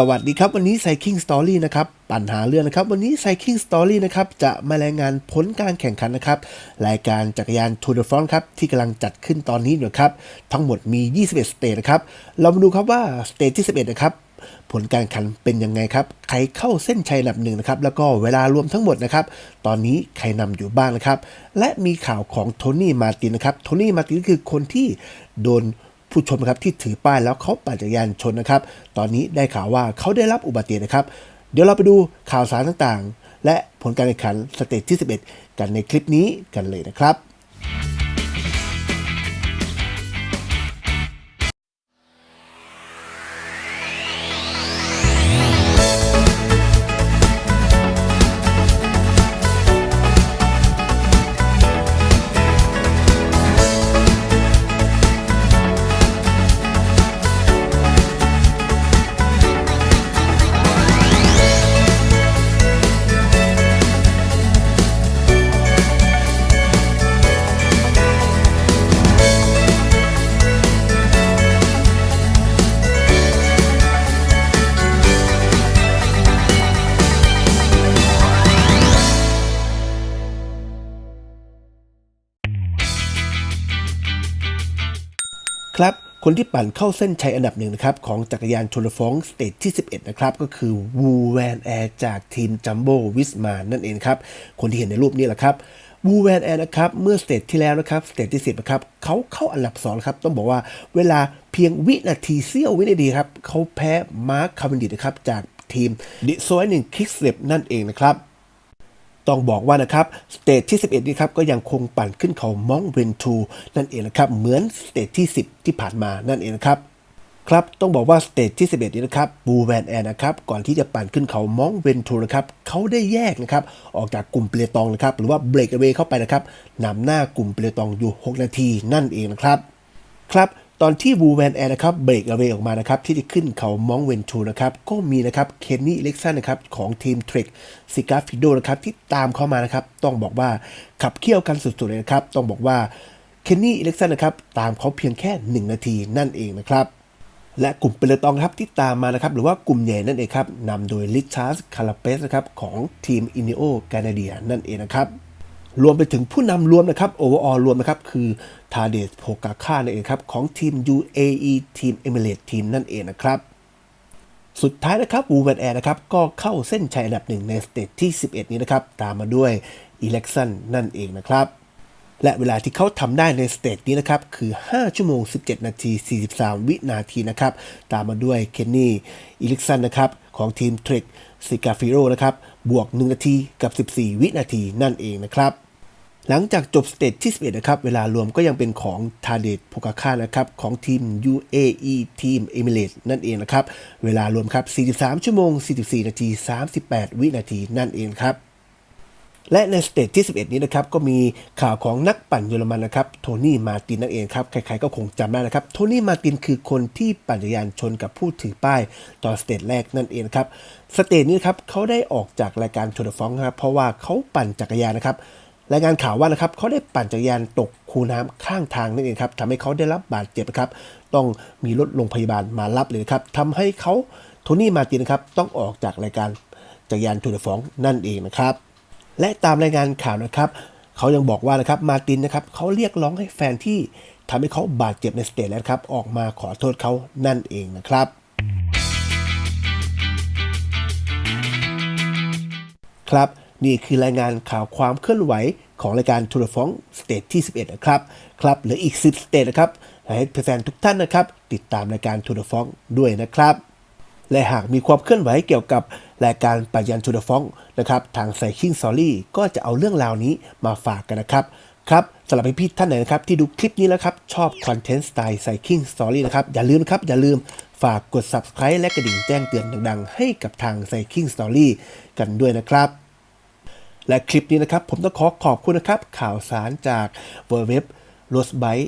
สวัสดีครับวันนี้ Cycling Story นะครับปัญหาเรื่องนะครับ วันนี้ Cycling Story นะครับจะมารายงานผลการแข่งขันนะครับ รายการจักรยาน Tour de France ครับที่กำลังจัดขึ้นตอนนี้อยู่ครับ ทั้งหมดมี 21 สเตจนะครับ เรามาดูครับว่าสเตจที่ 11 นะครับ ผลการแข่งขันเป็นยังไงครับ ใครเข้าเส้นชัยอันดับหนึ่งนะครับ แล้วก็เวลารวมทั้งหมดนะครับ ตอนนี้ใครนำอยู่บ้างนะครับ และมีข่าวของโทนี่มาตินนะครับโทนี่มาตินคือคนที่โดน ผู้ชมครับที่ถือป้ายแล้วเขาปั่นจักรยานชนนะครับ ตอนนี้ได้ข่าวว่าเขาได้รับอุบัติเหตุนะครับ เดี๋ยวเราไปดูข่าวสารต่างๆ และผลการแข่งขันสเตจที่ 11 กันในคลิปนี้กันเลยนะครับ ครับคนที่ปั่นเข้าเส้นชัยอันดับหนึ่งนะครับของจักรยานชลฟองสเตจที่ 11 นะครับ ก็คือวูแวนแอร์จากทีมจัมโบ้วิสมานั่นเองครับ คนที่เห็นในรูปนี้แหละครับวูแวนแอร์นะครับ เมื่อสเตจที่แล้วนะครับ สเตจที่ 10 นะครับเขาเข้าอันดับ2ครับ ต้องบอกว่าเวลาเพียงวินาทีเสี้ยววินาทีครับเขาแพ้มาร์คคาร์เวนดิชนะครับจากทีมดิโซยหนึ่งคิกเซปนั่นเองนะครับ ต้องบอกว่านะครับสเตจที่ 11 นี้ครับก็ยังคงปั่นขึ้นเขามองเวนทูนั่นเองนะครับเหมือนสเตจที่ 10 ที่ผ่านมานั่นเองนะครับครับต้องบอกว่าสเตจที่ 11 นี้นะครับบูแวนแอนนะครับก่อนที่จะปั่นขึ้นเขามองเวนทูนะครับเขาได้แยกนะครับออกจากกลุ่มเปลตองนะครับหรือว่าเบรกเวย์เข้าไปนะครับนำหน้ากลุ่มเปลตองอยู่ 6 นาทีนั่นเองนะครับครับ ตอนที่บูแวนแอนนะครับเบรกเอาไว้ออกมานะครับที่จะขึ้นเขามองเวนทูนะครับก็มีนะครับเคนนี่เล็กซันนะครับของทีมเทรคซิกาฟิโดนะครับที่ตามเข้ามานะครับต้องบอกว่าขับเคี่ยวกันสุดๆเลยนะครับต้องบอกว่าเคนนี่เล็กซันนะครับตามเขาเพียงแค่ 1 นาทีนั่นเองนะครับและกลุ่มเปเลตองครับที่ตามมานะครับหรือว่ากลุ่มใหญ่นั่นเองครับนำโดยลิชาร์สคาราเปสนะครับของทีมอิน i โอแกนาเดียนั่นเองนะครับ รวมไปถึงผู้นำรวมนะครับโอเวอร์ออรวมนะครับคือทาเดสโพกาค่านั่นเองครับของทีม UAE ทีมเอมิเรตทีมนั่นเองนะครับสุดท้ายนะครับวูแวนแอร์นะครับก็เข้าเส้นชัยอันดับหนึ่งในสเตจที่ 11 นี้นะครับ ตามมาด้วยอีเล็กซันนั่นเองนะครับ และเวลาที่เขาทำได้ในสเตจนี้นะครับ คือ 5 ชั่วโมง 17 นาที 43 วินาทีนะครับ ตามมาด้วยเคนนี่อีเล็กซันนะครับ ของทีมเทรคซิกาฟิโรนะครับ บวก 1 นาทีกับ 14 วินาทีนั่นเองนะครับ หลังจากจบสเตจที่ 11 นะครับ เวลารวมก็ยังเป็นของทาเดตโพกาค่านะครับ ของทีม UAE ทีม e m i r a t e s นั่นเองนะครับ เวลารวมครับ 43 ชั่วโมง 44 นาที 38 วินาทีนั่นเองครับและในสเตจที่ 11 นี้นะครับก็มีข่าวของนักปั่นเยอรมันนะครับโทนี่มาตินนั่นเองครับใครๆก็คงจำได้นะครับโทนี่มาตินคือคนที่ปั่นจักรยานชนกับผู้ถือป้ายตอนสเตจแรกนั่นเองครับสเตจนี้ครับเขาได้ออกจากรายการโชนฟองครับเพราะว่าเขาปั่นจักรยานนะครับ รายงานข่าวว่านะครับเขาได้ปั่นจักรยานตกคูน้ำข้างทางนั่นเองครับทำให้เขาได้รับบาดเจ็บนะครับ ต้องมีรถโรงพยาบาลมารับเลยนะครับทำให้เขาโทนี่มาตินนะครับต้องออกจากรายการจักรยานทูร์ฟองนั่นเองนะครับ และตามรายงานข่าวนะครับเขายังบอกว่านะครับมาตินนะครับเขาเรียกร้องให้แฟนที่ทำให้เขาบาดเจ็บในสเตจแล้วครับออกมาขอโทษเขานั่นเองนะครับครับ นี่คือรายงานข่าวความเคลื่อนไหวของรายการทูร์ฟองสเตจที่ 11 นะครับ ครับเหลืออีก 10 สเตจนะครับให้แฟนๆทุกท่านนะครับ ติดตามรายการทูร์ฟองด้วยนะครับ และหากมีความเคลื่อนไหวเกี่ยวกับรายการปัญญาทูร์ฟองนะครับ ทางไซคิงซอรี่ก็จะเอาเรื่องราวนี้มาฝากกันนะครับครับสำหรับพี่ๆท่านไหนนะครับที่ดูคลิปนี้แล้วครับ ชอบคอนเทนต์สไตล์ไซคิงสตอรี่นะครับ อย่าลืมครับ อย่าลืมฝากกด subscribe และกระดิ่งแจ้งเตือนดังๆ ให้กับทางไซคิงสตอรี่กันด้วยนะครับ และคลิปนี้นะครับ ผมต้องขอขอบคุณนะครับ ข่าวสารจากเวอร์เว็บ r o s b y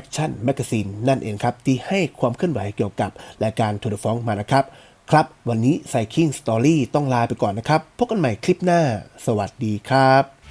Action Magazine นั่นเองครับ ที่ให้ความเคลื่อนไหวเกี่ยวกับรายการทูดฟองมานะครับ ครับ วันนี้ไซคิงสตอรี่ต้องลาไปก่อนนะครับ พบกันใหม่คลิปหน้า สวัสดีครับ